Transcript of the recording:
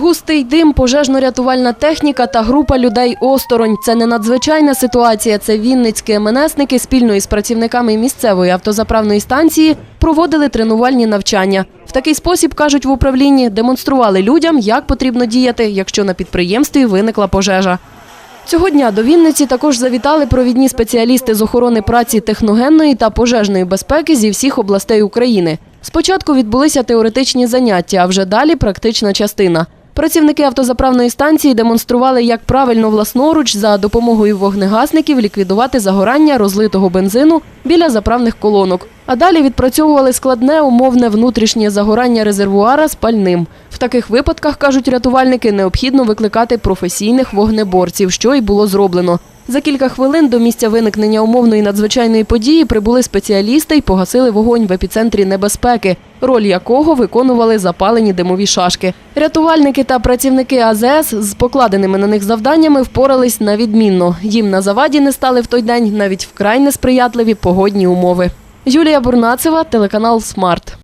Густий дим, пожежно-рятувальна техніка та група людей осторонь. Це не надзвичайна ситуація. Це вінницькі МНСники спільно із працівниками місцевої автозаправної станції проводили тренувальні навчання. В такий спосіб, кажуть в управлінні, демонстрували людям, як потрібно діяти, якщо на підприємстві виникла пожежа. Цього дня до Вінниці також завітали провідні спеціалісти з охорони праці техногенної та пожежної безпеки зі всіх областей України. Спочатку відбулися теоретичні заняття, а вже далі практична частина. Працівники автозаправної станції демонстрували, як правильно власноруч за допомогою вогнегасників ліквідувати загорання розлитого бензину біля заправних колонок. А далі відпрацьовували складне умовне внутрішнє загорання резервуара з пальним. В таких випадках, кажуть рятувальники, необхідно викликати професійних вогнеборців, що й було зроблено. За кілька хвилин до місця виникнення умовної надзвичайної події прибули спеціалісти і погасили вогонь в епіцентрі небезпеки, роль якого виконували запалені димові шашки. Рятувальники та працівники АЗС з покладеними на них завданнями впорались на відмінно. Їм на заваді не стали в той день навіть вкрай несприятливі погодні умови. Юлія Бурнацева, телеканал Смарт.